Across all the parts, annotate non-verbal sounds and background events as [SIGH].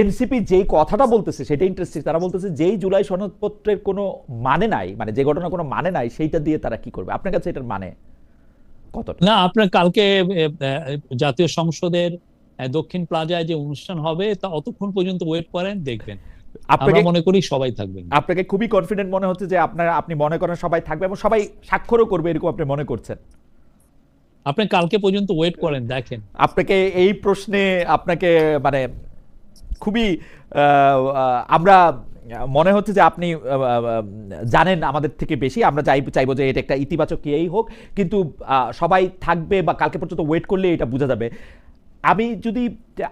NCP যেই কথাটা বলতেছে সেটা ইন্টারেস্টিং তারা বলতেছে যেই জুলাই সনদপত্রের কোনো মানে নাই মানে যে ঘটনা কোনো মানে নাই সেইটা দিয়ে তারা কি করবে? আপনার কাছে এটার মানে কতটা? না আপনার কালকে জাতীয় সংসদের দক্ষিণ প্লাজায় যে অনুষ্ঠান হবে তা অতক্ষণ পর্যন্ত ওয়েট করেন দেখবেন। আপনাকে মনে করি সবাই থাকবেন। আপনাকে খুবই কনফিডেন্ট মনে হচ্ছে যে আপনারা আপনি মনে করেন সবাই থাকবে এবং সবাই স্বাক্ষরও করবে এরকম আপনি মনে করছেন। আপনি কালকে পর্যন্ত ওয়েট করেন দেখেন। আপনাকে এই প্রশ্নে আপনাকে মানে খুবই আমরা মনে হচ্ছে যে আপনি জানেন আমাদের থেকে বেশি। আমরা চাই, চাইব যে এটা একটা ইতিবাচক ইয়েই হোক। কিন্তু সবাই থাকবে বা কালকে পর্যন্ত ওয়েট করলে এটা বোঝা যাবে। আমি যদি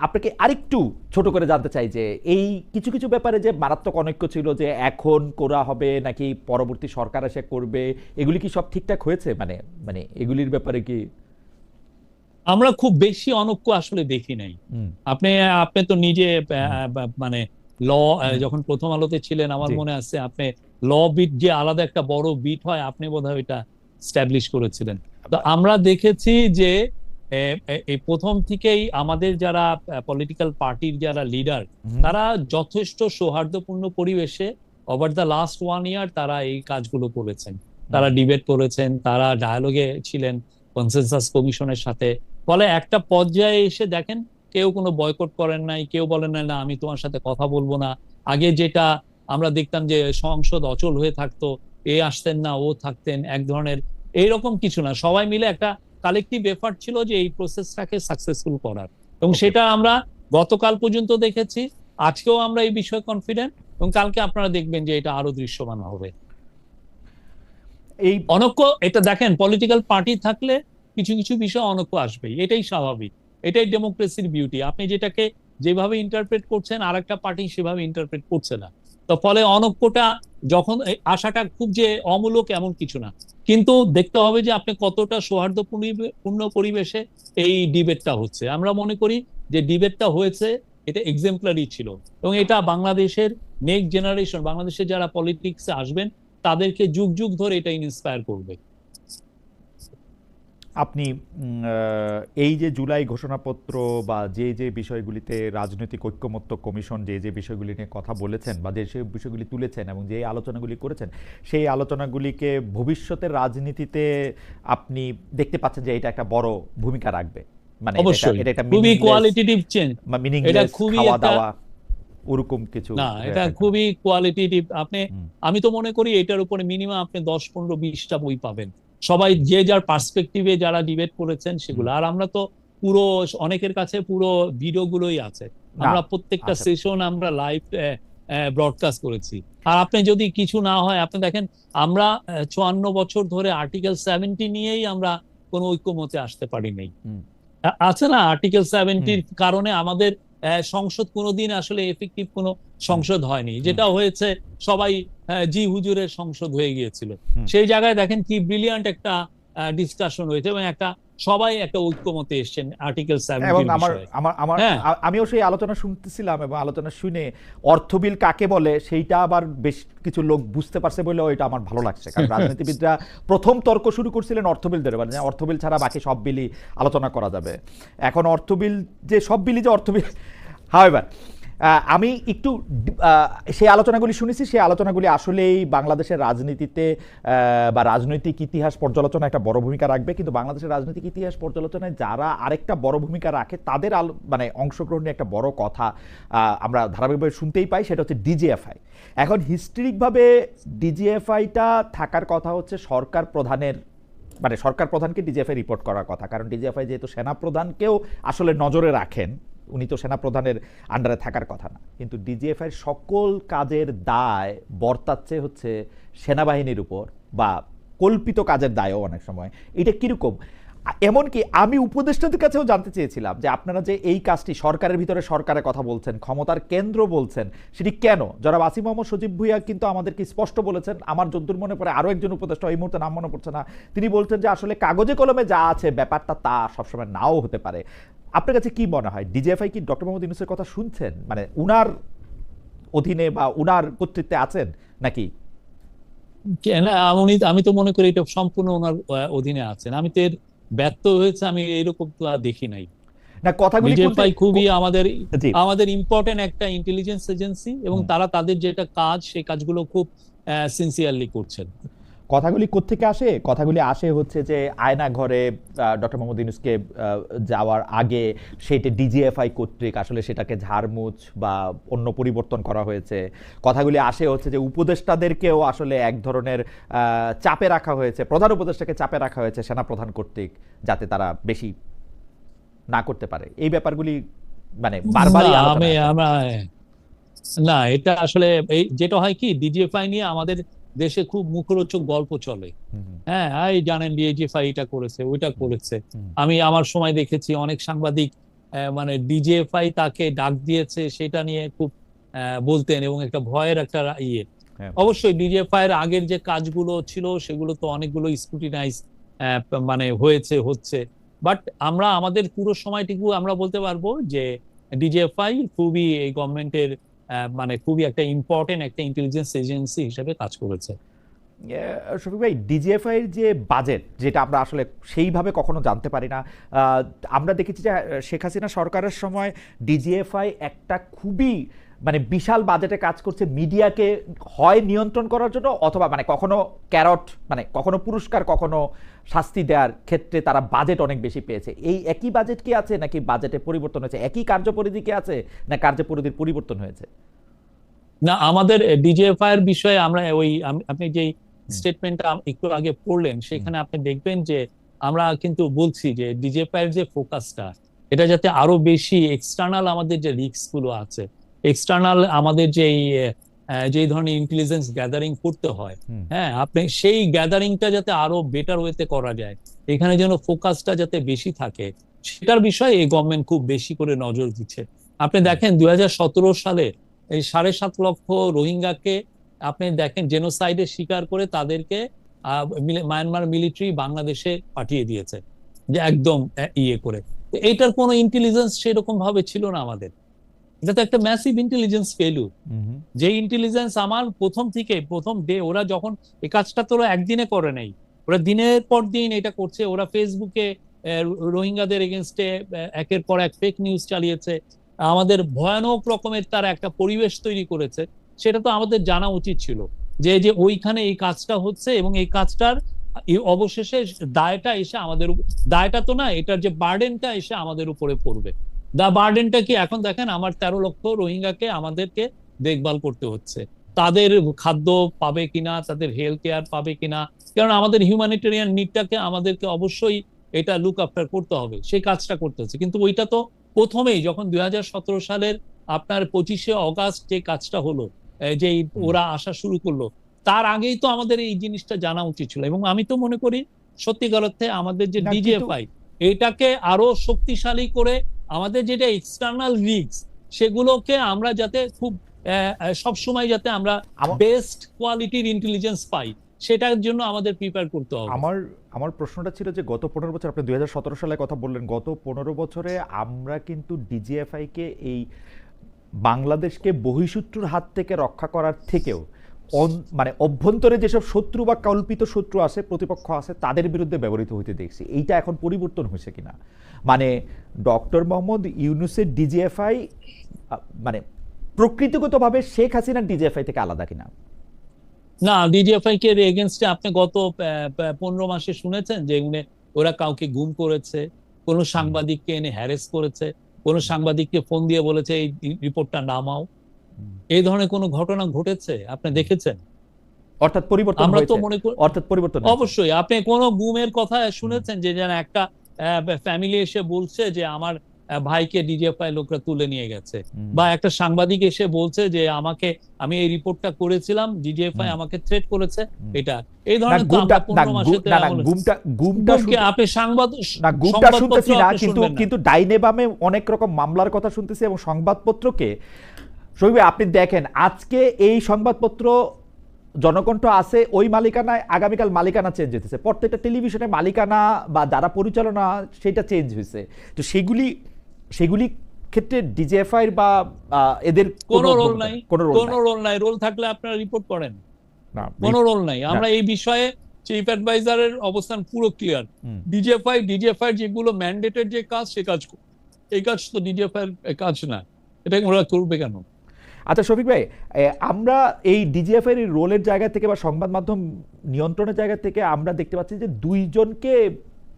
আপনাকে আরেকটু ছোট করে জানতে চাই যে এই কিছু কিছু ব্যাপারে যে মারাত্মক অনৈক্য ছিল যে এখন করা হবে নাকি পরবর্তী সরকার এসে করবে, এগুলি কি সব ঠিকঠাক হয়েছে? মানে মানে এগুলির ব্যাপারে কি আমরা খুব বেশি অনৈক্য আসলে দেখি নাই। আপনি আপনি তো নিজে মানে ল যখন প্রথম আলোতে ছিলেন আমার মনে আছে আপনি ল বিট যে আলাদা একটা বড় বিট হয় আপনি বোধহয় এটা স্ট্যাবলিশ করেছিলেন। তো আমরা দেখেছি যে এই প্রথম থেকেই আমাদের যারা পলিটিক্যাল পার্টির যারা লিডার তারা যথেষ্ট সৌহার্দ্যপূর্ণ পরিবেশে over the last one year তারা এই কাজগুলো করেছেন। তারা ডিবেট করেছেন তারা ডায়ালগে ছিলেন কনসেনসাস কমিশনের সাথে। ফলে একটা পর্যায়ে এসে দেখেন কেউ কোনো বয়কট করেন নাই কেউ বলেন না না আমি তোমার সাথে কথা বলব না। আগে যেটা আমরা দেখতাম যে সংসদ অচল হয়ে থাকতো এ আসতেন না ও থাকতেন এক ধরনের এইরকম কিছু না। সবাই মিলে একটা কালেকটিভ এফার্ট ছিল যে এই প্রসেসটাকে সাকসেসফুল করার। এবং সেটা আমরা গতকাল পর্যন্ত দেখেছি। আজকেও আমরা এই বিষয়ে কনফিডেন্ট এবং কালকে আপনারা দেখবেন যে এটা আরও দৃশ্যমান হবে। এই অনৈক্য এটা দেখেন পলিটিক্যাল পার্টি থাকলে কিছু কিছু বিষয় অনৈক্য আসবেই। এটাই স্বাভাবিক। এটাই ডেমোক্রেসির বিউটি আপনি যেটাকে যেভাবে ইন্টারপ্রেট করছেন আর একটা পার্টি সেভাবে ইন্টারপ্রেট করছে না। তো ফলে অনৈক্যটা যখন আশাটা খুব যে অমূলক এমন কিছু না। কিন্তু দেখতে হবে যে আপনি কতটা সৌহার্দ্যপূর্ণ পরিবেশে এই ডিবেটটা হচ্ছে। আমরা মনে করি যে ডিবেটটা হয়েছে, এটা এক্সাম্পলারি ছিল। এবং এটা বাংলাদেশের নেক্সট জেনারেশন বাংলাদেশের যারা পলিটিক্সে আসবেন, তাদেরকে যুগ যুগ ধরে এটা ইন্সপায়ার করবে। আপনি এই যে জুলাই ঘোষণাপত্র বা যে যে বিষয়গুলিতে রাজনৈতিক ঐক্যমত্য কমিশন যে যে বিষয়গুলি নিয়ে কথা বলেছেন বা যে সেই বিষয়গুলি তুলেছেন এবং যে আলোচনাগুলি করেছেন সেই আলোচনাগুলিকে ভবিষ্যতের রাজনীতিতে আপনি দেখতে পাচ্ছেন যে এটা একটা বড় ভূমিকা রাখবে। মানে এটা একটা- খুবই meaningless- চেঞ্জ এটা খুবই দাওয়া ওরকম কিছু না এটা খুবই কোয়ালিটিটিভ আপনি আমি তো মনে করি এটার উপরে মিনিমাম আপনি দশ পনেরো বিশটা বই পাবেন। সবাই যে যার পার্সপেক্টিভে যারা ডিবেট করেছেন সেগুলো। আর আমরা তো পুরো অনেকের কাছে পুরো ভিডিও গুলোই আছে আমরা প্রত্যেকটা সেশন আমরা লাইভ ব্রডকাস্ট করেছি। আর আপনি যদি কিছু না হয় আপনি দেখেন আমরা চুয়ান্ন বছর ধরে আর্টিকেল সেভেন্টি নিয়েই আমরা কোনো ঐক্যমতে আসতে পারি নাই আছে না আর্টিকেল সেভেন্টির কারণে আমাদের সংসদ কোনোদিন আসলে এফেক্টিভ কোনো সংসদ হয়নি। যেটা হয়েছে সবাই জি হুজুরের সংসদ হয়ে গিয়েছিল। সেই জায়গায় দেখেন কি ব্রিলিয়ান্ট একটা ডিসকাশন হয়েছে এবং একটা সবাই একটা ঐক্যমতে এসছেন আর্টিকেল এবং আমার আমার আমার হ্যাঁ। আমিও সেই আলোচনা শুনতেছিলাম এবং আলোচনা শুনে অর্থবিল কাকে বলে সেইটা আবার বেশ কিছু লোক বুঝতে পারছে বলেও এটা আমার ভালো লাগছে। কারণ [LAUGHS] রাজনীতিবিদরা প্রথম তর্ক শুরু করছিলেন অর্থবিল ধরে মানে অর্থবিল ছাড়া বাকি সব বিলই আলোচনা করা যাবে। এখন অর্থবিল যে সব বিলই যে অর্থবিল হাওয়েভার আমি একটু সেই আলোচনাগুলি শুনেছি, সেই আলোচনাগুলি আসলেই বাংলাদেশের রাজনীতিতে বা রাজনৈতিক ইতিহাস পর্যালোচনা একটা বড় ভূমিকা রাখবে। কিন্তু বাংলাদেশের রাজনৈতিক ইতিহাস পর্যালোচনায় যারা আরেকটা বড় ভূমিকা রাখে, তাদের আলো মানে অংশগ্রহণে একটা বড় কথা আমরা ধারাবাহিকভাবে শুনতেই পাই, সেটা হচ্ছে ডিজিএফআই। এখন হিস্ট্রিকভাবে ডিজিএফআইটা থাকার কথা হচ্ছে সরকার প্রধানের মানে সরকার প্রধানকে ডিজিএফআই রিপোর্ট করার কথা। কারণ ডিজিএফআই যেহেতু সেনা প্রধানকেও আসলে নজরে রাখেন উনি তো সেনা প্রধানের আন্ডারে থাকার কথা না। কিন্তু ডিজিএফআই সকল কাজের দায় বর্তাচ্ছে হচ্ছে সেনাবাহিনীর উপর বা কল্পিত কাজের দায়ও অনেক সময়। এটা কীরকম? এমনকি আমি উপদেষ্টাদের কাছেও জানতে চেয়েছিলাম যে আপনারা যে এই কাজটি সরকারের ভিতরে সরকারের কথা বলছেন, ক্ষমতার কেন্দ্র বলছেন, সেটি কেন? যারা আসিম মোহাম্মদ সজীব ভুইয়া কিন্তু আমাদেরকে স্পষ্ট বলেছেন, আমার যদ্দূর মনে পড়ে আরও একজন উপদেষ্টা, এই মুহূর্তে নাম মনে পড়ছে না, তিনি বলছেন যে আসলে কাগজে কলমে যা আছে ব্যাপারটা তা সবসময় নাও হতে পারে। আপনার কাছে কি মনে হয়? ডিজিএফআই কি ডক্টর মোহাম্মদ ইউনুসের কথা শুনছেন? মানে উনার অধীনে বা উনার কর্তৃত্বে আছেন নাকি? আমি আমি তো মনে করি এটা সম্পূর্ণ ওনার অধীনে আছেন। আমি তো এর ব্যর্থ হয়েছে আমি এরকম তো আর দেখি নাই। না কথাগুলি খুবই আমাদের আমাদের ইম্পর্টেন্ট একটা ইন্টেলিজেন্স এজেন্সি এবং তারা তাদের যেটা কাজ সেই কাজগুলো খুব সিনসিয়ারলি করছেন। কথাগুলি কোত্থেকে আসে? কথাগুলি আসে হচ্ছে যে আয়না ঘরে ডক্টর মোহাম্মদ ইউনুসকে যাওয়ার আগে সেটা ডিজিএফআই কর্তৃক আসলে সেটাকে ঝাড়মুছ বা অন্য পরিবর্তন করা হয়েছে। কথাগুলি আসে হচ্ছে যে উপদেষ্টাদেরকেও আসলে এক ধরনের চাপে রাখা হয়েছে প্রধান উপদেষ্টাকে চাপে রাখা হয়েছে সেনাপ্রধান কর্তৃক যাতে তারা বেশি না করতে পারে। এই ব্যাপারগুলি মানে বারবারই আমি না এটা আসলে এই যেটা হয় কি ডিজিএফআই নিয়ে আমাদের দেশে খুব মুখরোচক গল্প চলে। হ্যাঁ এই জানেন ডিজিএফআই এটা করেছে ওইটা করেছে। আমি আমার সময় দেখেছি অনেক সাংবাদিক মানে ডিজিএফআই তাকে ডাক দিয়েছে সেটা নিয়ে খুব বলতেন এবং একটা ভয়ের একটা ইয়ে। হ্যাঁ। অবশ্যই ডিজিএফআই এর আগের যে কাজগুলো ছিল সেগুলো তো অনেকগুলো স্ক্রুটিনাইজ মানে হয়েছে হচ্ছে। বাট আমরা আমাদের পুরো সময়টুকু আমরা বলতে পারব যে ডিজিএফআই খুবই এই গভর্নমেন্টের মানে খুবই একটা ইম্পর্টেন্ট একটা ইন্টেলিজেন্স এজেন্সি হিসেবে কাজ করেছে। শফিক ভাই ডিজিএফআই এর যে বাজেট যেটা আমরা আসলে সেইভাবে কখনো জানতে পারি না আমরা দেখেছি যে শেখ হাসিনা সরকারের সময় ডিজিএফআই একটা খুবই মানে বিশাল বাজেটে কাজ করছে মিডিয়াকে হয় নিয়ন্ত্রণ করার জন্য অথবা মানে কখনো ক্যারট মানে কখনো পুরস্কার কখনো শাস্তি দেওয়ার ক্ষেত্রে তারা বাজেট অনেক বেশি পেয়েছে। এই একই বাজেট কি আছে নাকি বাজেটে পরিবর্তন হয়েছে? একই কার্যপরিধি কি আছে না কার্যপরিধির পরিবর্তন হয়েছে? না আমাদের ডিজিএফআই এর বিষয়ে আমরা ওই আপনি যেই স্টেটমেন্টটা একটু আগে পড়লেন সেখানে আপনি দেখবেন যে আমরা কিন্তু বলছি যে ডিজিএফআই এর যে ফোকাসটা এটা যাতে আরও বেশি এক্সটার্নাল আমাদের যে রিস্কগুলো আছে এক্সটার্নাল আমাদের যে যেই ধরনের ইন্টেলিজেন্স গ্যাদারিং করতে হয় হ্যাঁ আপনি সেই গ্যাদারিংটা যাতে আরও বেটার ওয়েতে করা যায় এখানে যেন ফোকাসটা যাতে বেশি থাকে সেটার বিষয়ে এই গভর্নমেন্ট খুব বেশি করে নজর দিচ্ছে। আপনি দেখেন দু হাজার সতেরো সালে এই সাড়ে সাত লক্ষ রোহিঙ্গাকে আপনি দেখেন জেনোসাইডের শিকার করে তাদেরকে আহ, মায়ানমার মিলিটারি বাংলাদেশে পাঠিয়ে দিয়েছে যে একদম ইয়ে করে। তো এইটার কোনো ইন্টেলিজেন্স সেরকম ভাবে ছিল না আমাদের। এটা তো একটা ম্যাসিভ ইন্টেলিজেন্স ফেলু। যে ইন্টেলিজেন্স আমার প্রথম থেকে প্রথম ডে ওরা যখন এই কাজটা তো ওরা একদিনে করে নাই। ওরা দিনের পর দিন এটা করছে ওরা ফেসবুকে রোহিঙ্গাদের এগেনস্টে একের পর এক ফেক নিউজ চালিয়েছে। আমাদের ভয়ানক রকমের তারা একটা পরিবেশ তৈরি করেছে। সেটা তো আমাদের জানা উচিত ছিল। যে যে ওইখানে এই কাজটা হচ্ছে এবং এই কাজটার অবশেষে দায়টা এসে আমাদের দায়টা তো না এটার যে বার্ডেনটা এসে আমাদের উপরে পড়বে। দা বার্ডেনটা কি? এখন দেখেন আমার তেরো লক্ষ রোহিঙ্গাকে আমাদেরকে দেখভাল করতে হচ্ছে। তাদের খাদ্য পাবে কিনা তাদের হেলথ কেয়ার পাবে কিনা? কারণ আমাদের হিউম্যানিটেরিয়ান নিডটাকে আমাদেরকে অবশ্যই এটা লুক আফটার করতে হবে। সেই কাজটা করতে হচ্ছে। কিন্তু ওইটা তো প্রথমেই যখন দুই সালের আপনার পঁচিশে অগাস্ট যে কাজটা হলো যে ওরা আসা শুরু করল তার আগেই তো আমাদের এই জিনিসটা জানা উচিত ছিল। এবং আমি তো মনে করি সত্যিকার অর্থে আমাদের যে ডিজিএফআই এটাকে আরও শক্তিশালী করে আমাদের যেটা এক্সটার্নাল রিস্ক সেগুলোকে আমরা যাতে খুব সব সময় যাতে আমরা বেস্ট কোয়ালিটির ইন্টেলিজেন্স পাই সেটার জন্য আমাদের প্রিপেয়ার করতে হবে। আমার আমার প্রশ্নটা ছিল যে গত পনেরো বছর আপনি দুই হাজার সতেরো সালে কথা বললেন গত পনেরো বছরে আমরা কিন্তু ডিজিএফআই কে এই বাংলাদেশকে বহিঃশত্রুর হাত থেকে রক্ষা করার থেকেও মানে অভ্যন্তরে যেসব শত্রু বা কল্পিত শত্রু আছে প্রতিপক্ষ আছে তাদের বিরুদ্ধে ব্যবহৃত হইতে দেখছি। এইটা এখন পরিবর্তন হয়েছে কিনা? মানে ডক্টর মোহাম্মদ ইউনুসের ডিজিএফআই মানে প্রকৃতিগতভাবে শেখ হাসিনার ডিজিএফআই থেকে আলাদা কিনা? না ডিজিএফআই কে এগেনস্টে আপনি গত পনেরো মাসে শুনেছেন যে ওরা কাউকে গুম করেছে কোনো সাংবাদিককে এনে হ্যারেস করেছে কোন সাংবাদিককে ফোন দিয়ে বলেছে এই রিপোর্টটা নামাও। এই ধরনের কোনো ঘটনা ঘটেছে? আপনি দেখেছেন? অর্থাৎ পরিবর্তন আমরা তো মনে করি অর্থাৎ পরিবর্তন অবশ্যই আপনি কোনো গুমের কথা শুনেছেন যে যেন একটা ফ্যামিলি এসে বলছে যে আমার ভাইকে ডিজিএফআই লোকরা তুলে নিয়ে গেছে। বা একটা সাংবাদিক এসে বলছে যে আমাকে আমি এই রিপোর্টটা করেছিলাম ডিজিএফআই আমাকে থ্রেট করেছে। এটা এই ধরনের আপনি সংবাদ শুনতেছি না কিন্তু কিন্তু ডাইনে বামে অনেক রকম মামলার কথা শুনতেছি এবং সংবাদপত্রকে ভাই, আপনি দেখেন আজকে এই সংবাদপত্র জনকণ্ঠ আছে ওই মালিকানায় আগামীকাল মালিকানা চেঞ্জ হতেছে প্রত্যেকটা টেলিভিশনে মালিকানা বা যারা পরিচালনা সেটা চেঞ্জ হয়েছে তো সেগুলি সেগুলি ক্ষেত্রে ডিজিএফআই বা এদের কোনো রোল নাই। কোনো রোল কোনো রোল নাই। রোল থাকলে আপনারা রিপোর্ট করেন। না কোনো রোল নাই। আমরা এই বিষয়ে চিফ অ্যাডভাইজারের অবস্থান পুরো ক্লিয়ার। ডিজিএফআই ডিজিএফআই যেগুলো ম্যান্ডেটেড যে কাজ সে কাজ এই কাজ তো ডিজিএফআই এর কাজ না। এটা ওরা করবে কেন? আচ্ছা শফিক ভাই আমরা এই ডিজিএফ এর রোলের জায়গা থেকে বা সংবাদ মাধ্যম নিয়ন্ত্রণের জায়গা থেকে আমরা দেখতে পাচ্ছি যে দুইজনকে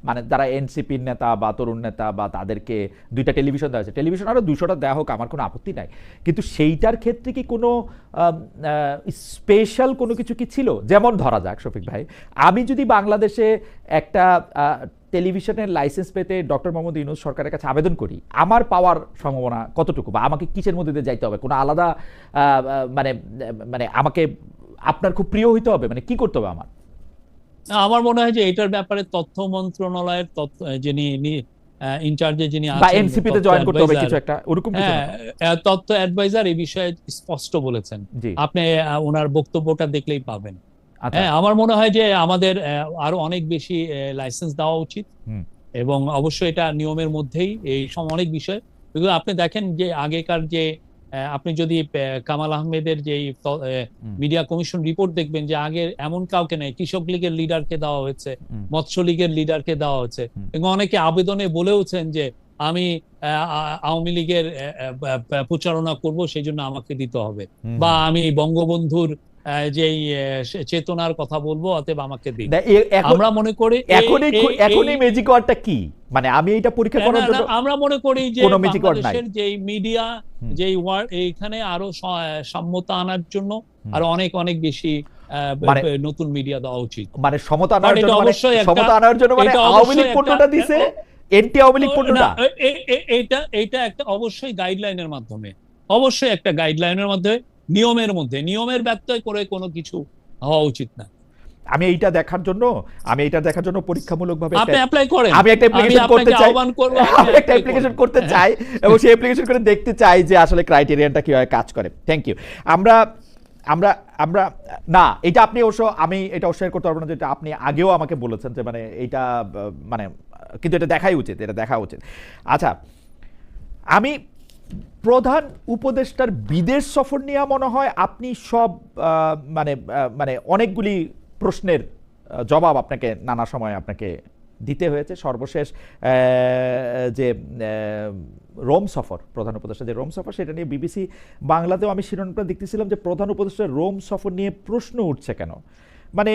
মানে যারা এনসিপির নেতা বা তরুণ নেতা বা তাদেরকে দুইটা টেলিভিশন দেওয়া হয়েছে। টেলিভিশন আরও দুশোটা দেওয়া হোক, আমার কোনো আপত্তি নাই। কিন্তু সেইটার ক্ষেত্রে কি কোনো স্পেশাল কোনো কিছু কি ছিল? যেমন ধরা যাক, শফিক ভাই, আমি যদি বাংলাদেশে একটা টেলিভিশনের লাইসেন্স পেতে ডক্টর মোহাম্মদ ইউনুস সরকারের কাছে আবেদন করি আমার পাওয়ার সম্ভাবনা কতটুকু বা আমাকে কিসের মধ্যে দিয়ে যাইতে হবে? কোনো আলাদা মানে মানে আমাকে আপনার খুব প্রিয় হইতে হবে? মানে কি করতে হবে আমার? আমার মনে হয় যে এটার ব্যাপারে তথ্য মন্ত্রণালয়ের তথ্য যিনি ইনচার্জে যিনি আছেন জয়েন করতে হবে কিছু একটা ওরকম কিছু? হ্যাঁ তথ্য অ্যাডভাইজার এই বিষয়ে স্পষ্ট বলেছেন। আপনি ওনার বক্তব্যটা দেখলেই পাবেন। হ্যাঁ আমার মনে হয় যে আমাদের আরও অনেক বেশি লাইসেন্স দেওয়া উচিত। এবং অবশ্যই এটা নিয়মের মধ্যেই এই সব অনেক বিষয়। আপনি দেখেন যে আগেকার যে আপনি যদি কামাল আহমেদের যে মিডিয়া কমিশন রিপোর্ট দেখবেন যে আগে এমন কাউকে নেই কৃষক লীগের লিডারকে দেওয়া হয়েছে। মৎস্য লীগের লিডারকে দেওয়া হয়েছে। এবং অনেকে আবেদনে বলেওছেন যে আমি আওয়ামী লীগের প্রচারণা করব সেই জন্য আমাকে দিতে হবে। বা আমি বঙ্গবন্ধুর যেই চেতনার কথা বলব অতএব আমাকে দিন আমরা মনে করি এখনই এখনই ম্যাজিক ওয়ার্ডটা কি মানে আমি এটা পরীক্ষা করার জন্য আমরা মনে করি যে। বাংলাদেশের যেই মিডিয়া। যেই ওয়ার্ড এইখানে আরও সাম্যতা আনার জন্য। আর অনেক অনেক বেশি মানে- নতুন মিডিয়া দেওয়া উচিত মানে সমতা আনার জন্য মানে অবশ্যই সমতা আনার জন্য মানে আওয়ামী লীগ পণ্যটা দিছে এনটি আওয়ামী লীগ পণ্যটা এটা এটা একটা অবশ্যই গাইডলাইনের মাধ্যমে অবশ্যই একটা গাইডলাইনের মধ্যে নিয়মের মধ্যে নিয়মের ব্যত্যয় করে কোনো কিছু হওয়া উচিত না। আমি এইটা দেখার জন্য আমি এটা দেখার জন্য পরীক্ষামূলকভাবে আপনি অ্যাপ্লাই করেন। আমি একটা আপনাকে করতে চাই। আহ্বান করব আমি একটা অ্যাপ্লিকেশন করতে চাই এবং সেই অ্যাপ্লিকেশন করে দেখতে চাই যে আসলে ক্রাইটেরিয়ানটা কীভাবে কাজ করে। থ্যাংক ইউ আমরা আমরা আমরা না এটা আপনি অবশ্য আমি এটা অস্বীকার করতে পারব না যেটা আপনি আগেও আমাকে বলেছেন যে মানে এটা মানে কিন্তু এটা দেখাই উচিত এটা দেখা উচিত। আচ্ছা আমি প্রধান উপদেষ্টার বিদেশ সফর নিয়ে মনে হয় আপনি সব মানে মানে অনেকগুলি প্রশ্নের জবাব আপনাকে নানা সময় আপনাকে দিতে হয়েছে। সর্বশেষ যে রোম সফর, প্রধান উপদেষ্টা যে রোম সফর, সেটা নিয়ে বিবিসি বাংলাতেও আমি শিরোনামটা দেখতেছিলাম যে প্রধান উপদেষ্টা রোম সফর নিয়ে প্রশ্ন উঠছে কেন? মানে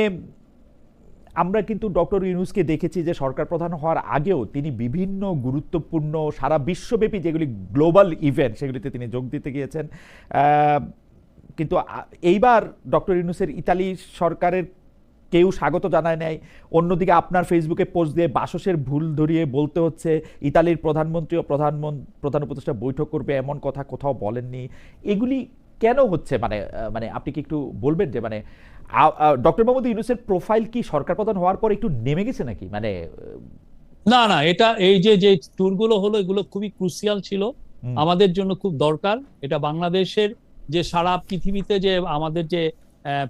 আমরা কিন্তু ডক্টর ইউনুসকে দেখেছি যে সরকার প্রধান হওয়ার আগেও তিনি বিভিন্ন গুরুত্বপূর্ণ সারা বিশ্বব্যাপী যেগুলি গ্লোবাল ইভেন্ট সেগুলিতে তিনি যোগ দিতে গিয়েছেন। কিন্তু এইবার ডক্টর ইউনুসের ইতালি সরকারের কেউ স্বাগত জানায় নাই। অন্যদিকে আপনার ফেসবুকে পোস্ট দিয়ে বাসসের ভুল ধরিয়ে বলতে হচ্ছে, ইতালির প্রধানমন্ত্রী ও প্রধানমন্ত্রী প্রধান উপদেষ্টা বৈঠক করবে এমন কথা কোথাও বলেননি। এগুলি কেন হচ্ছে? মানে মানে আপনি কি একটু বলবেন যে মানে ডক্টর মোহাম্মদ ইউনুসের প্রোফাইল কি সরকার প্রধান হওয়ার পর একটু নেমে গেছে নাকি? মানে না না এটা এই যে যে ট্যুরগুলো হলো এগুলো খুবই ক্রুশিয়াল ছিল। আমাদের জন্য খুব দরকার। এটা বাংলাদেশের যে সারা পৃথিবীতে যে আমাদের যে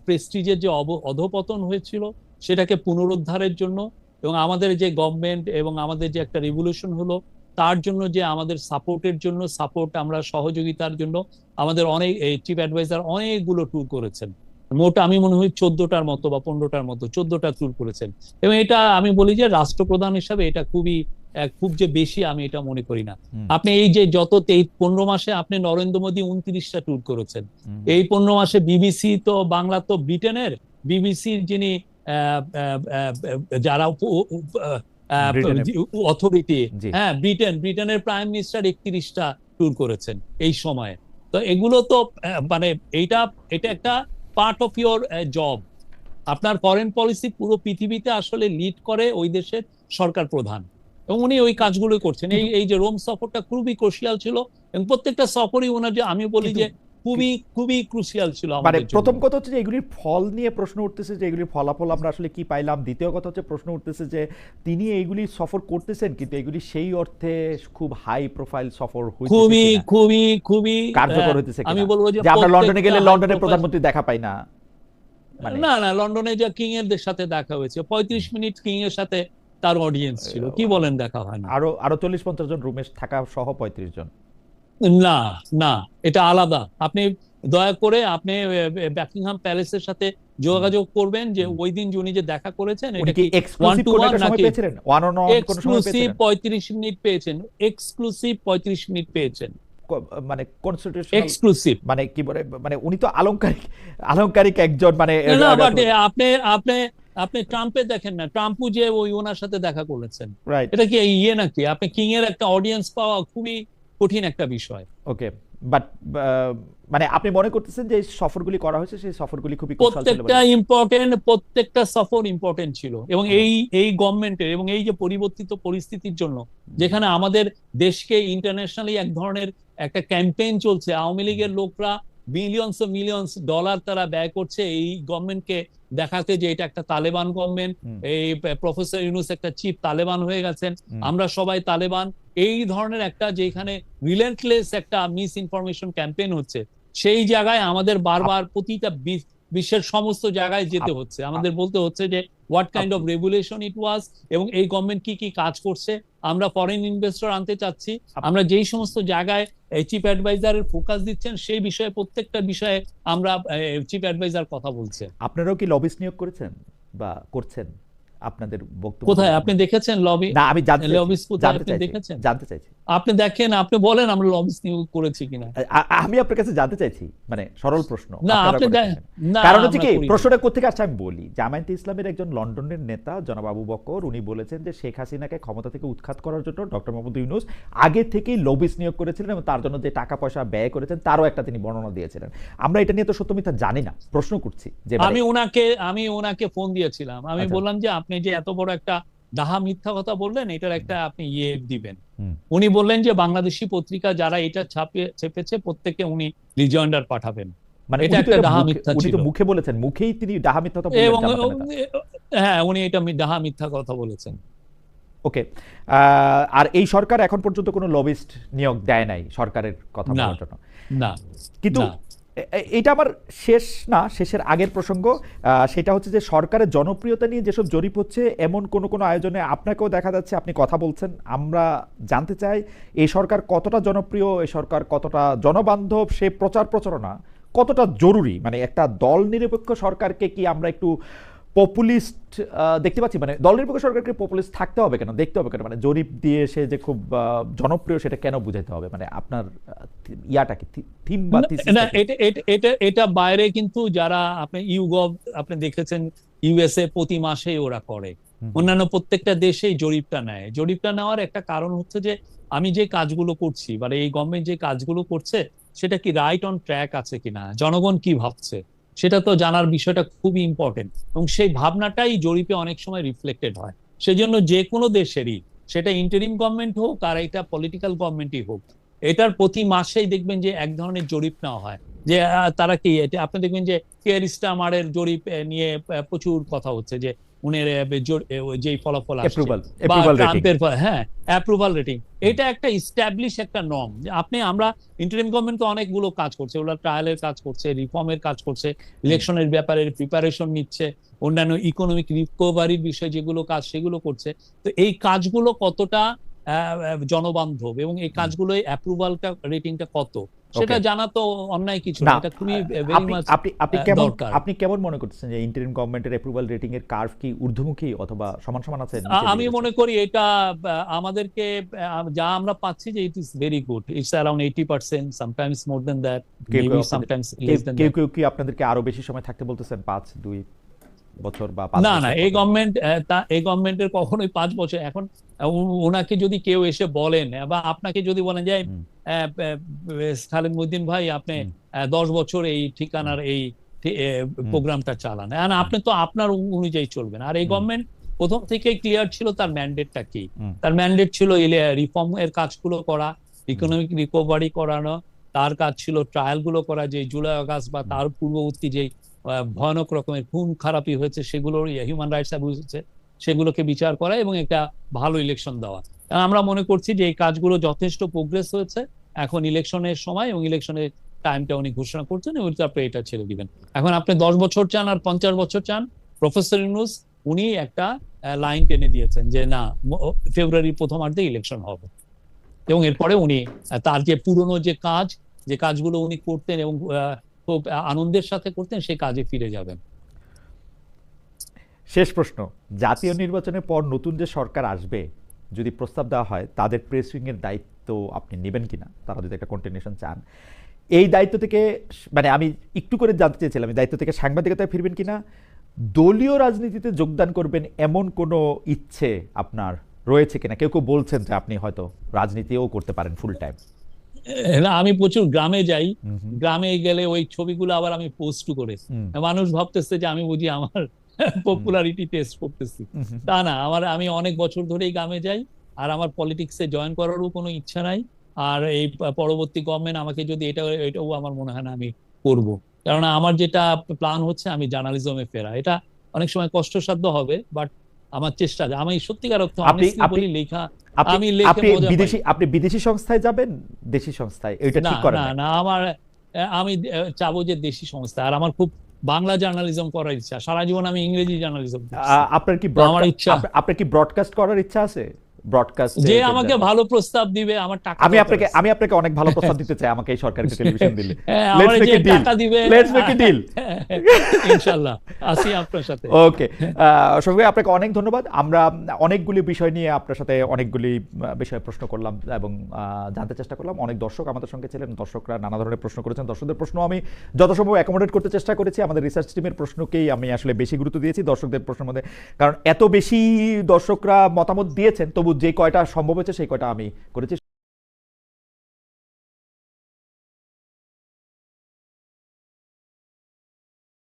প্রেস্টিজের যে অধপতন হয়েছিল সেটাকে পুনরুদ্ধারের জন্য এবং আমাদের যে গভর্নমেন্ট এবং আমাদের যে একটা রিভলিউশন হলো তার জন্য যে আমাদের সাপোর্টের জন্য সাপোর্ট আমরা সহযোগিতার জন্য আমাদের অনেক চিফ অ্যাডভাইজার অনেকগুলো ট্যুর করেছেন। মোট আমি মনে হয় চোদ্দটার মতো বা পনেরোটার মতো চোদ্দটা ট্যুর করেছেন। এবং এটা আমি বলি যে রাষ্ট্রপ্রধান হিসাবে এটা খুবই খুব যে বেশি আমি এটা মনে করি না। আপনি এই যে যত তেই পনেরো মাসে আপনি নরেন্দ্র মোদী উনত্রিশটা ট্যুর করেছেন। এই পনেরো মাসে বিবিসি তো বাংলা তো ব্রিটেনের বিবিসির যিনি যারা। অথরিটি। হ্যাঁ ব্রিটেন। ব্রিটেনের প্রাইম মিনিস্টার একত্রিশটা ট্যুর করেছেন এই সময়ে। তো এগুলো তো মানে এইটা এটা একটা পার্ট অফ ইয়োর জব আপনার ফরেন পলিসি পুরো পৃথিবীতে আসলে লিড করে ওই দেশের সরকার প্রধান। এবং উনি ওই কাজগুলো করছেন। এই এই যে রোম সফরটা খুবই ক্রুশিয়াল ছিল। এবং প্রত্যেকটা সফরই ওনার যে আমি বলি যে খুবই খুবই ক্রুশিয়াল ছিল মানে আমাদের জন্য। প্রথম কথা হচ্ছে যে এগুলির ফল নিয়ে প্রশ্ন উঠতেছে যে এগুলির ফলাফল আমরা আসলে কি পাইলাম। দ্বিতীয় কথা হচ্ছে প্রশ্ন উঠতেছে যে তিনি এইগুলি সফর করতেছেন কিন্তু এগুলি সেই অর্থে খুব হাই প্রোফাইল সফর হইতেছে খুবই খুবই খুবই কার্যকর হইতেছে আমি বলব যে আমরা লন্ডনে গেলে high প্রধানমন্ত্রী দেখা পাই না। মানে না না লন্ডনে যে কিং এর সাথে দেখা হয়েছে। পঁয়ত্রিশ মিনিট কিং এর সাথে তার অডিয়েন্স ছিল। কি বলেন দেখা হয় না আরও আরও চল্লিশ পঞ্চাশ জন রুমে থাকা সহ পঁয়ত্রিশ জন। না না এটা আলাদা। আপনি দয়া করে আপনি ব্যাকিংহাম প্যালেসের সাথে যোগাযোগ করবেন যে ওই দিন যে উনি যে দেখা করেছেন এটা কি এক্সক্লুসিভ ওয়ান অন ওয়ান কোনো সময় পেয়েছিলেন? পঁয়ত্রিশ মিনিট পেয়েছেন। এক্সক্লুসিভ পঁয়ত্রিশ মিনিট পেয়েছেন। মানে কনস্টিটিউশনাল এক্সক্লুসিভ মানে কি বলে মানে উনি তো আলংকারিক আলংকারিক একজন মানে না বাট আপনি আপনি আপনি ট্রাম্পে দেখেন না। ট্রাম্পও যে ওই ওনার সাথে দেখা করেছেন। এটা কি ইয়ে নাকি? আপনি কিং এর একটা অডিয়েন্স পাওয়া খুবই কঠিন একটা বিষয়। ওকে বাট মানে আপনি মনে করতেছেন যে সফরগুলি করা হয়েছে সেই সফরগুলি খুবই প্রত্যেকটা ইম্পর্টেন্ট প্রত্যেকটা সফর ইম্পর্টেন্ট ছিল। এবং এই এই গভর্নমেন্টের এবং এই যে পরিবর্তিত পরিস্থিতির জন্য যেখানে আমাদের দেশকে ইন্টারন্যাশনালি এক ধরনের একটা ক্যাম্পেইন চলছে আওয়ামী লীগের লোকরা মিলিয়নস মিলিয়নস ডলার তারা ব্যয় করছে এই গভর্নমেন্টকে দেখাতে যে এটা একটা তালেবান গভর্নমেন্ট এই প্রফেসর ইউনুস একটা চিফ তালেবান হয়ে গেছেন। আমরা সবাই তালেবান। এই ধরনের একটা যেখানে রিলেন্টলেস একটা মিস ইনফরমেশন ক্যাম্পেইন হচ্ছে সেই জায়গায় আমাদের বারবার প্রতিটা বিশ্বের সমস্ত জায়গায় যেতে হচ্ছে। আমাদের বলতে হচ্ছে যে what kind of regulation it was এবং এই গভর্নমেন্ট কি কি কাজ করছে, আমরা ফরেন ইনভেস্টর আনতে চাচ্ছি। আমরা যেই সমস্ত জায়গায় চিফ অ্যাডভাইজারের ফোকাস দিচ্ছেন, সেই বিষয়ে, প্রত্যেকটা বিষয়ে আমরা চিপ অ্যাডভাইজার কথা বলছে। আপনারাও কি লবিস নিয়োগ করেছেন বা করছেন? আপনাদের বক্তব্য কোথায়? আপনি দেখেছেন লবি না আমি জানতে লবিস কোথায় জানতে আপনি চাইছি। দেখেছেন? জানতে চাইছি। আপনি দেখেন আপনি বলেন আমরা লবিস নিয়োগ করেছি কিনা। আমি আপনার কাছে জানতে চাইছি মানে সরল প্রশ্ন না আপনি? না কারণ হচ্ছে কি। প্রশ্নটা কোথেকে আসছে আমি বলি। জামায়াতে ইসলামের একজন লন্ডনের নেতা জনাব আবু বকর উনি বলেছেন যে শেখ হাসিনাকে ক্ষমতা থেকে উৎখাত করার জন্য ডক্টর মোহাম্মদ ইউনুস আগে থেকেই লবিস নিয়োগ করেছিলেন এবং তার জন্য যে টাকা পয়সা ব্যয় করেছেন তারও একটা তিনি বর্ণনা দিয়েছিলেন। আমরা এটা নিয়ে তো সত্য মিথ্যা জানি না প্রশ্ন করছি যে আমি ওনাকে আমি ওনাকে ফোন দিয়েছিলাম। আমি আচ্ছা। বললাম যে আপনি যে এত বড় একটা ডাহা মিথ্যা কথা বললেন এটার একটা আপনি ইয়ে দিবেন উনি বললেন যে বাংলাদেশি পত্রিকা যারা এটা ছাপিয়ে চেপেছে প্রত্যেকে উনি রিজয়েন্ডার পাঠাবেন মানে এটা একটা ডাহা মিথ্যা উনি তো ছিল। মুখে বলেছেন মুখেই তিনি ডাহা মিথ্যা কথা। হ্যাঁ উনি এটা ডাহা মিথ্যা কথা বলেছেন ওকে আর এই সরকার এখন পর্যন্ত কোনো লবিস্ট নিয়োগ দেয় নাই সরকারের কথা না। বলার জন্য না কিন্তু এটা আবার শেষ না, শেষের আগের প্রসঙ্গ। সেটা হচ্ছে যে সরকারের জনপ্রিয়তা নিয়ে যেসব জরিপ হচ্ছে, এমন কোনো কোনো আয়োজনে আপনাকেও দেখা যাচ্ছে, আপনি কথা বলছেন, আমরা জানতে চাই এই সরকার কতটা জনপ্রিয়, এই সরকার কতটা জনবান্ধব, সে প্রচার প্রচারণা কতটা জরুরি? মানে একটা দল নিরপেক্ষ সরকারকে কি আমরা একটু পপুলিস্ট দেখতে পাচ্ছি মানে দল নিরপেক্ষ সরকারকে পপুলিস্ট থাকতে হবে কেন? দেখতে হবে কেন? মানে জরিপ দিয়ে সে যে খুব জনপ্রিয় সেটা কেন বুঝাতে হবে? মানে আপনার ইয়াটা কি? থিম বা? এটা এটা বাইরে কিন্তু যারা আপনি ইউগভ আপনি দেখেছেন ইউএসএ প্রতি মাসেই ওরা করে। অন্যান্য প্রত্যেকটা দেশেই জরিপটা নেয়। জরিপটা নেওয়ার একটা কারণ হচ্ছে যে আমি যে কাজগুলো করছি মানে এই গভর্নমেন্ট যে কাজগুলো করছে সেটা কি রাইট অন ট্র্যাক আছে কিনা? জনগণ কি ভাবছে? সেটা তো জানার বিষয়টা খুবই ইম্পর্টেন্ট এবং সেই ভাবনাটাই জরিপে অনেক সময় রিফ্লেক্টেড হয়। সেজন্য যে কোনো দেশেরই, সেটা ইন্টারিম গভর্নমেন্ট হোক আর এটা পলিটিক্যাল গভর্নমেন্টই হোক, এটার প্রতি মাসেই দেখবেন যে এক ধরনের জরিপ নেওয়া হয়। যে তারা কি আপনি দেখবেন যে কেয়ার স্টামারের জরিপ নিয়ে প্রচুর কথা হচ্ছে যে উনি যেই ফলাফল ট্রাম্পের হ্যাঁ অ্যাপ্রুভাল রেটিং এটা একটা ইস্টাবলিশ একটা নর্ম আপনি আমরা ইন্টারিম গভর্নমেন্ট তো অনেকগুলো কাজ করছে। ওরা ট্রায়ালের কাজ করছে রিফর্মের কাজ করছে ইলেকশনের ব্যাপারে প্রিপারেশন নিচ্ছে অন্যান্য ইকোনমিক রিকভারির বিষয়ে যেগুলো কাজ সেগুলো করছে। তো এই কাজগুলো কতটা জনবান্ধব এবং এই কাজগুলো অ্যাপ্রুভালটা রেটিংটা কত? সেটা জানা তো অন্যায় কিছু না এটা খুবই ভেরি মাচ আপনি আপনি কেমন আপনি কেমন মনে করতেছেন যে ইন্টারিম গভর্নমেন্টের অ্যাপ্রুভাল রেটিং এর কার্ভ কি ঊর্ধ্বমুখী অথবা সমান সমান আছে আমি মনে করি এটা আমাদেরকে যা আমরা পাচ্ছি যে it is very good it's eighty percent sometimes more than that maybe sometimes less than কেউ কেউ কি আপনাদেরকে আরও বেশি সময় থাকতে বলতেছেন? পাঁচ দুই বছর বা না না এই গভর্নমেন্ট তা এই গভর্নমেন্টের কখনোই পাঁচ বছর এখন ওনাকে যদি কেউ এসে বলেন বা আপনাকে যদি বলেন যে খালেদ মহিউদ্দিন ভাই আপনি দশ বছর এই ঠিকানার এই প্রোগ্রামটা চালান। আর আপনি তো আপনার অনুযায়ী চলবেন। আর এই। গভর্নমেন্ট প্রথম থেকে ক্লিয়ার ছিল তার ম্যান্ডেটটা কি? তার ম্যান্ডেট ছিল রিফর্ম এর কাজগুলো করা ইকোনমিক রিকভারি করানো তার কাজ ছিল ট্রায়ালগুলো করা যে জুলাই আগস্ট বা তার পূর্ববর্তী যে আহ, ভয়ানক রকমের খুন খারাপি হয়েছে সেগুলোর হিউম্যান রাইটস অ্যাবিউজ হচ্ছে সেগুলোকে বিচার করা এবং একটা ভালো ইলেকশন দেওয়া। আমরা মনে করছি যে এই কাজগুলো যথেষ্ট প্রোগ্রেস হয়েছে। এখন ইলেকশনের সময় এবং ইলেকশনের টাইমটা উনি ঘোষণা করছেন এবং তারপরে এটা ছেড়ে দিবেন। এখন আপনি দশ বছর চান আর পঞ্চাশ বছর চান প্রফেসর ইউনুস উনি একটা লাইন টেনে দিয়েছেন যে না ফেব্রুয়ারি প্রথমার্ধে ইলেকশন হবে। এবং এরপরে উনি তার যে পুরনো যে কাজ, যে কাজগুলো উনি করতেন এবং খুব আনন্দের সাথে করতেন, সে কাজে ফিরে যাবেন। শেষ প্রশ্ন, জাতীয় নির্বাচনের পর নতুন যে সরকার আসবে, যদি প্রস্তাব দেওয়া হয়, তাদের প্রেস উইংয়ের দায়িত্ব আপনি নেবেন কিনা? তারা যদি একটা কন্টিনিউশন চান। এই দায়িত্ব থেকে মানে আমি একটু করে জানতে চেয়েছিলাম দায়িত্ব থেকে সাংবাদিকতায় ফিরবেন কিনা? দলীয় রাজনীতিতে যোগদান করবেন এমন কোনো ইচ্ছে আপনার রয়েছে কিনা? কেউ কেউ বলছেন যে আপনি হয়তো রাজনীতিও করতে পারেন ফুল টাইম [LAUGHS] না আমি প্রচুর গ্রামে যাই। গ্রামে গেলে ওই ছবিগুলো আবার আমি পোস্ট করে মানুষ ভাবতেছে যে আমি বুঝি আমার পপুলারিটি টেস্ট করতেছি। তা না আমার আমি অনেক বছর ধরেই গ্রামে যাই আর আমার পলিটিক্সে জয়েন করারও কোনো ইচ্ছা নাই। আর এই পরবর্তী গভর্নমেন্ট আমাকে যদি এটা এটাও আমার মনে হয় না আমি করব। কারণ আমার যেটা প্ল্যান হচ্ছে আমি জার্নালিজমে ফেরা। এটা অনেক সময় কষ্টসাধ্য হবে বাট আমার চেষ্টা আমি সত্যিকার অর্থে লেখা আপনি আপনি বিদেশি আপনি বিদেশি সংস্থায় যাবেন? দেশি সংস্থায়? এটা না ঠিক করেন না না আমার আমি চাবো যে দেশি সংস্থা আর আমার খুব বাংলা জার্নালিজম করার ইচ্ছা। সারা জীবন আমি ইংরেজি জার্নালিজম আপনার কি আমার ইচ্ছা। আপ- আপনার কি ব্রডকাস্ট করার ইচ্ছা আছে? ব্রডকাস্ট যে আমাকে ভালো প্রস্তাব দিবে আমার টাকা আমি আপনাকে। আমি আপনাকে অনেক ভালো প্রস্তাব দিতে চাই আমাকে এই সরকারকে [LAUGHS] টেলিভিশন দিলে। a deal. টাকা দিবে। Let's make a deal. [LAUGHS] ইনশাআল্লাহ আসি আপনার সাথে। ওকে সঙ্গে আপনাকে অনেক ধন্যবাদ। আমরা অনেকগুলি বিষয় নিয়ে আপনার সাথে অনেকগুলি বিষয়ে প্রশ্ন করলাম এবং জানতে চেষ্টা করলাম। অনেক দর্শক আমাদের সঙ্গে ছিলেন। দর্শকরা নানা ধরনের প্রশ্ন করেছেন। দর্শকদের প্রশ্ন আমি যথাসম্ভব অ্যাকোমোডেট করতে চেষ্টা করেছি। আমাদের রিসার্চ টিমের প্রশ্নকেই আমি আসলে বেশি গুরুত্ব দিয়েছি দর্শকদের প্রশ্নের মধ্যে। কারণ এত বেশি দর্শকরা মতামত দিয়েছেন তবু যে কয়টা সম্ভব হয়েছে সেই কয়টা আমি করেছি।